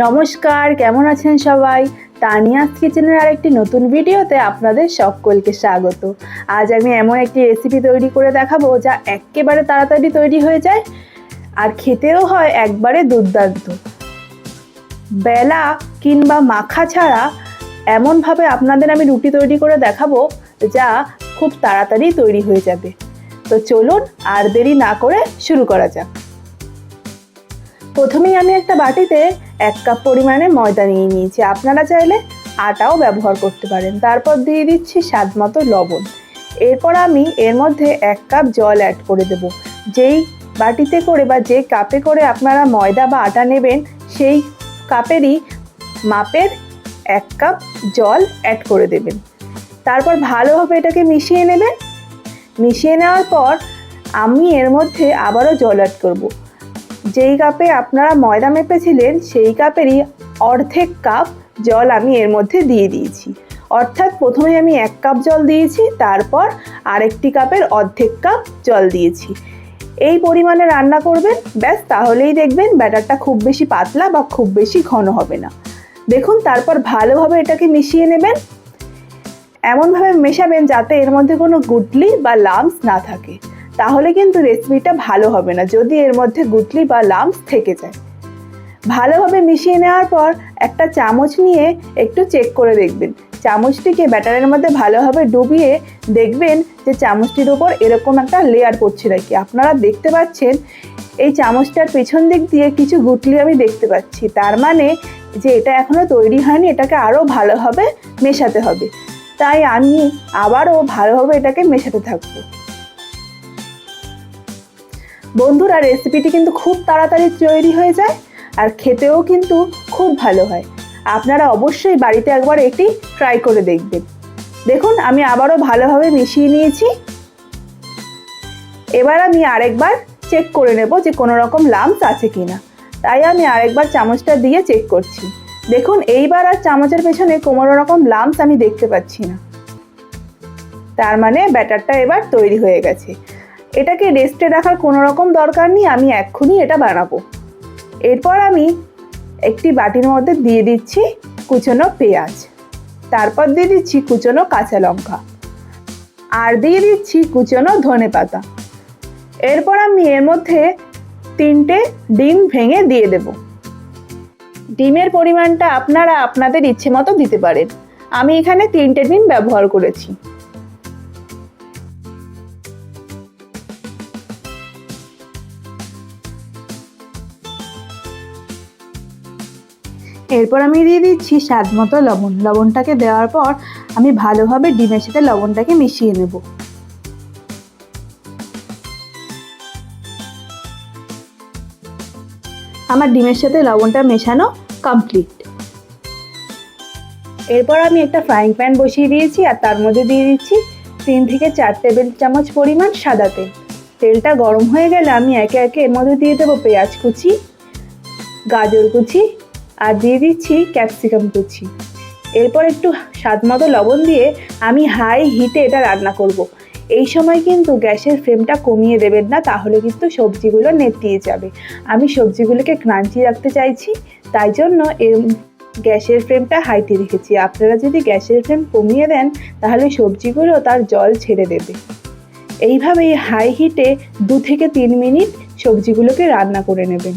নমস্কার, কেমন আছেন সবাই? তানিয়াস কিচেনের আরেকটি নতুন ভিডিওতে আপনাদের সকলকে স্বাগত। আজ আমি এমন একটি রেসিপি তৈরি করে দেখাবো যা একেবারে তাড়াতাড়ি তৈরি হয়ে যায় আর খেতেও হয় একবারে দুর্দান্ত। বেলা কিংবা মাখা ছাড়া এমনভাবে আপনাদের আমি রুটি তৈরি করে দেখাবো যা খুব তাড়াতাড়ি তৈরি হয়ে যাবে। তো চলুন আর দেরি না করে শুরু করা যাক। প্রথমেই আমি একটা বাটিতে এক কাপ পরিমাণে ময়দা নিয়ে নিয়েছি। আপনারা চাইলে আটাও ব্যবহার করতে পারেন। তারপর দিয়ে দিচ্ছি স্বাদ মতো লবণ। এরপর আমি এর মধ্যে এক কাপ জল অ্যাড করে দেব। যেই বাটিতে করে বা যে কাপে করে আপনারা ময়দা বা আটা নেবেন, সেই কাপেরই মাপের এক কাপ জল অ্যাড করে দেবেন। তারপর ভালোভাবে এটাকে মিশিয়ে নেবেন। মিশিয়ে নেওয়ার পর আমি এর মধ্যে আবারও জল অ্যাড করব। যেই কাপে আপনারা ময়দা মেপেছিলেন, সেই কাপেরই অর্ধেক কাপ জল আমি এর মধ্যে দিয়ে দিয়েছি। অর্থাৎ প্রথমে আমি এক কাপ জল দিয়েছি, তারপর আরেকটি কাপের অর্ধেক কাপ জল দিয়েছি। এই পরিমাণে রান্না করবেন, ব্যাস তাহলেই দেখবেন ব্যাটারটা খুব বেশি পাতলা বা খুব বেশি ঘন হবে না। দেখুন, তারপর ভালোভাবে এটাকে মিশিয়ে নেবেন। এমনভাবে মেশাবেন যাতে এর মধ্যে কোনো গুটলি বা লামস না থাকে। তাহলে কিন্তু রেসিপিটা ভালো হবে না, যদি এর মধ্যে গুটলি বা লামস থেকে যায়। ভালোভাবে মিশিয়ে নেওয়ার পর একটা চামচ নিয়ে একটু চেক করে দেখবেন। চামচটিকে ব্যাটারের মধ্যে ভালোভাবে ডুবিয়ে দেখবেন যে চামচটির উপর এরকম একটা লেয়ার পড়ছে নাকি। আপনারা দেখতে পাচ্ছেন, এই চামচটার পেছন দিক দিয়ে কিছু গুটলি আমি দেখতে পাচ্ছি। তার মানে যে এটা এখনও তৈরি হয়নি, এটাকে আরও ভালোভাবে মেশাতে হবে। তাই আমি আবারও ভালোভাবে এটাকে মেশাতে থাকব। বন্ধুরা রেসিপিটি কিন্তু খুব তাড়াতাড়ি তৈরি হয়ে যায় আর খেতেও কিন্তু খুব ভালো হয়। আপনারা অবশ্যই বাড়িতে একবার এটি ট্রাই করে দেখবেন। দেখুন, আমি আবারও ভালোভাবে মিশিয়ে নিয়েছি। এবার আমি আরেকবার চেক করে নেব যে কোনো রকম লামস আছে কিনা। তাই আমি আরেকবার চামচটা দিয়ে চেক করছি। দেখুন, এইবার আর চামচের পেছনে কোনো রকম লামস আমি দেখতে পাচ্ছি না। তার মানে ব্যাটারটা এবার তৈরি হয়ে গেছে। এটাকে রেস্টে রাখার কোনো রকম দরকার নেই, আমি এক্ষুনি এটা বানাবো। এরপর আমি একটি বাটির মধ্যে দিয়ে দিচ্ছি কুচনো পেঁয়াজ। তারপর দিয়ে দিচ্ছি কুচনো কাঁচা লঙ্কা। আর দিয়ে দিচ্ছি কুচনো ধনে পাতা। এরপর আমি এর মধ্যে তিনটে ডিম ভেঙে দিয়ে দেব। ডিমের পরিমাণটা আপনারা আপনাদের ইচ্ছে মতো দিতে পারেন। আমি এখানে তিনটে ডিম ব্যবহার করেছি। এরপর আমি দিয়ে দিচ্ছি স্বাদ মতো লবণ। লবণটাকে দেওয়ার পর আমি ভালোভাবে ডিমের সাথে লবণটাকে মিশিয়ে নেব। আমার ডিমের সাথে লবণটা মেশানো কমপ্লিট এরপর আমি একটা ফ্রাইং প্যান বসিয়ে দিয়েছি আর তার মধ্যে দিয়ে দিচ্ছি তিন থেকে চার টেবিল চামচ পরিমাণ সাদা তেল। তেলটা গরম হয়ে গেলে আমি একে একে এর মধ্যে দিয়ে দেবো পেঁয়াজ কুচি, গাজর কুচি আর দিয়ে দিচ্ছি ক্যাপসিকাম কুচি। এরপর একটু স্বাদ মতো লবণ দিয়ে আমি হাই হিটে এটা রান্না করব। এই সময় কিন্তু গ্যাসের ফ্লেমটা কমিয়ে দেবেন না, তাহলে কিন্তু সবজিগুলো নেতিয়ে যাবে। আমি সবজিগুলোকে ক্রাঞ্চি রাখতে চাইছি, তাই জন্য এর গ্যাসের ফ্লেমটা হাইতে রেখেছি। আপনারা যদি গ্যাসের ফ্লেম কমিয়ে দেন, তাহলে সবজিগুলো তার জল ছেড়ে দেবে। এইভাবেই হাই হিটে দু থেকে তিন মিনিট সবজিগুলোকে রান্না করে নেবেন।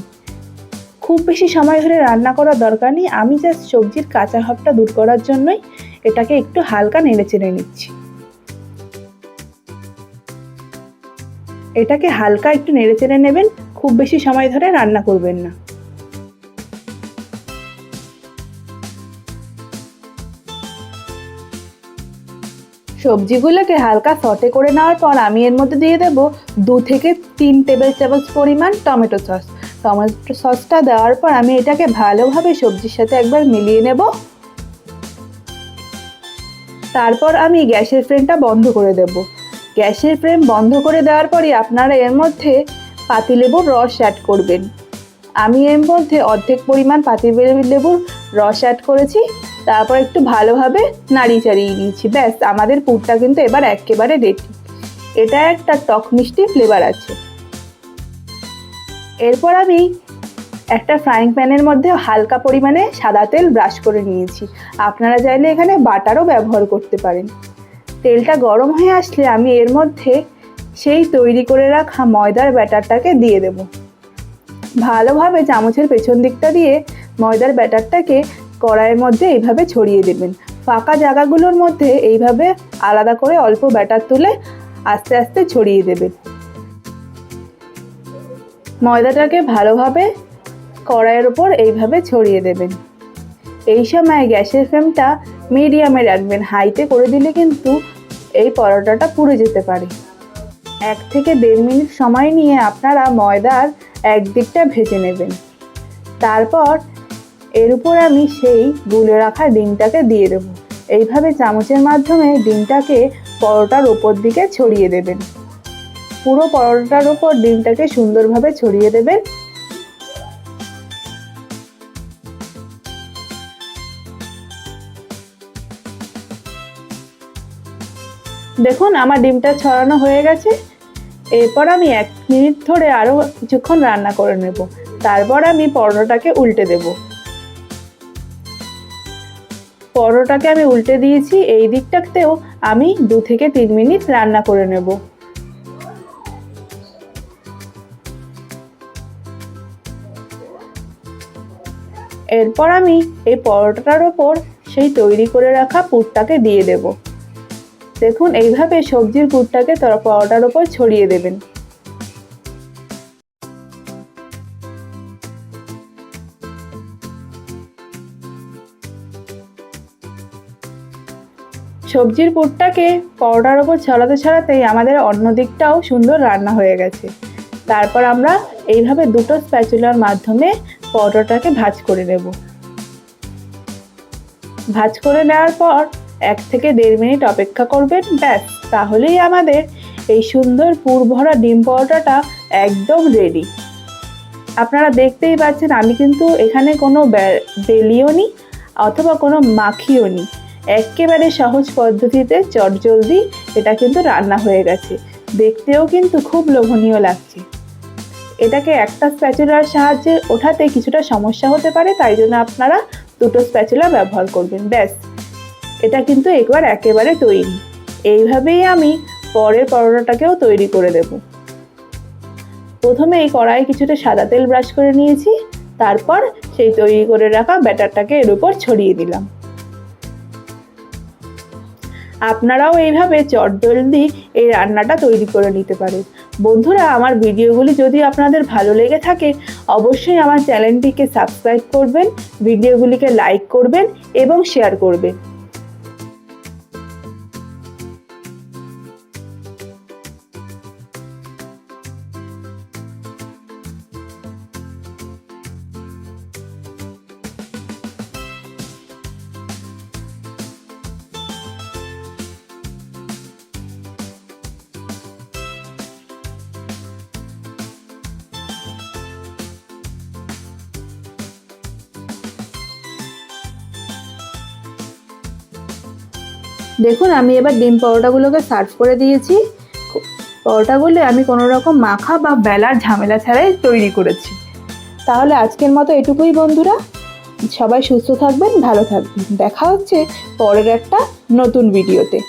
খুব বেশি সময় ধরে রান্না করার দরকার নেই। আমি জাস্ট সবজির কাঁচা ভাবটা দূর করার জন্যই এটাকে একটু হালকা নেড়ে চেড়ে নিচ্ছি। এটাকে হালকা একটু নেড়ে চেড়ে নেবেন, খুব বেশি সময় ধরে রান্না করবেন না। সবজিগুলোকে হালকা সটে করে নেওয়ার পর আমি এর মধ্যে দিয়ে দেবো দু থেকে তিন টেবিল চামচ পরিমাণ টমেটো সস। টমেটো সসটা দেওয়ার পর আমি এটাকে ভালোভাবে সবজির সাথে একবার মিলিয়ে নেব। তারপর আমি গ্যাসের ফ্লেমটা বন্ধ করে দেব। গ্যাসের ফ্লেম বন্ধ করে দেওয়ার পরই আপনারা এর মধ্যে পাতিলেবুর রস অ্যাড করবেন। আমি এর মধ্যে অর্ধেক পরিমাণ পাতিলেবুর রস অ্যাড করেছি। তারপর একটু ভালোভাবে নাড়িয়ে চাড়িয়ে নিয়েছি। ব্যাস, আমাদের পুরটা কিন্তু এবার একেবারে রেডি এটা একটা টক মিষ্টি ফ্লেভার আছে। এরপর আমি একটা ফ্রাইং প্যানের মধ্যে হালকা পরিমাণে সাদা তেল ব্রাশ করে নিয়েছি। আপনারা চাইলে এখানে বাটারও ব্যবহার করতে পারেন। তেলটা গরম হয়ে আসলে আমি এর মধ্যে সেই তৈরি করে রাখা ময়দার ব্যাটারটাকে দিয়ে দেব। ভালোভাবে চামচের পেছন দিকটা দিয়ে ময়দার ব্যাটারটাকে কড়াইয়ের মধ্যে এইভাবে ছড়িয়ে দেবেন। ফাঁকা জায়গাগুলোর মধ্যে এইভাবে আলাদা করে অল্প ব্যাটার তুলে আস্তে আস্তে ছড়িয়ে দেবেন। ময়দাটাকে ভালোভাবে কড়াইয়ের ওপর এইভাবে ছড়িয়ে দেবেন। এই সময় গ্যাসের ফ্লেমটা মিডিয়ামে রাখবেন। হাইতে করে দিলে কিন্তু এই পরোটাটা পুড়ে যেতে পারে। এক থেকে দেড় মিনিট সময় নিয়ে আপনারা ময়দার একদিকটা ভেজে নেবেন। তারপর এর উপর আমি সেই গুলে রাখা ডিমটাকে দিয়ে দেবো। এইভাবে চামচের মাধ্যমে ডিমটাকে পরোটার ওপর দিকে ছড়িয়ে দেবেন। পুরো পরোটার ওপর ডিমটাকে সুন্দরভাবে ছড়িয়ে দেবেন। দেখুন, আমার ডিমটা ছড়ানো হয়ে গেছে। এরপর আমি এক মিনিট ধরে আরও কিছুক্ষণ রান্না করে নেব। তারপর আমি পরোটাকে উল্টে দেব। পরোটাকে আমি উল্টে দিয়েছি। এই দিকটাতেও আমি দু থেকে তিন মিনিট রান্না করে নেব। এরপর আমি এই পরোটাটার ওপর সেই তৈরি করে রাখা পুরটাকে দিয়ে দেব। দেখুন, এইভাবে সবজির পুরটাকে পরোটার ওপর ছড়িয়ে দেবেন। সবজির পুরটাকে পরোটার ওপর ছড়াতে ছড়াতেই আমাদের অন্য দিকটাও সুন্দর রান্না হয়ে গেছে। তারপর আমরা এইভাবে দুটো স্প্যাচুলার মাধ্যমে পরোটাটাকে ভাজ করে নেব। ভাজ করে নেওয়ার পর এক থেকে দেড় মিনিট অপেক্ষা করবেন, ব্যাস, তাহলেই আমাদের এই সুন্দর পুর ভরা ডিম পরোটাটা একদম রেডি আপনারা দেখতেই পাচ্ছেন আমি কিন্তু এখানে কোনো বেলিও নি অথবা কোনো মাখিও নি। একেবারে সহজ পদ্ধতিতে চটজলদি এটা কিন্তু রান্না হয়ে গেছে। দেখতেও কিন্তু খুব লোভনীয় লাগছে। এটাকে একটা স্প্যাচুলার সাহায্যে ওঠাতে কিছুটা সমস্যা হতে পারে, তাই জন্য আপনারা দুটো স্প্যাচুলা ব্যবহার করবেন। ব্যাস, এটা কিন্তু একবার একেবারে তৈরি। এইভাবেই আমি পরের পরোটাটাকেও তৈরি করে দেব। প্রথমে এই কড়াই কিছুটা সাদা তেল ব্রাশ করে নিয়েছি, তারপর সেই তৈরি করে রাখা ব্যাটারটাকে এর উপর ছড়িয়ে দিলাম। আপনারাও এইভাবে চটজলদি এই রান্নাটা তৈরি করে নিতে পারেন। বন্ধুরা, আমার ভিডিওগুলি যদি আপনাদের ভালো লেগে থাকে, অবশ্যই আমার চ্যানেলটিকে সাবস্ক্রাইব করবেন, ভিডিওগুলিকে লাইক করবেন এবং শেয়ার করবেন। দেখুন, আমি এবার ডিম পরোটাগুলোকে সার্ভ করে দিয়েছি। পরোটাগুলো আমি কোনো রকম মাখা বা বেলার ঝামেলা ছাড়াই তৈরি করেছি। তাহলে আজকের মতো এটুকুই বন্ধুরা। সবাই সুস্থ থাকবেন, ভালো থাকবেন। দেখা হচ্ছে পরের একটা নতুন ভিডিওতে।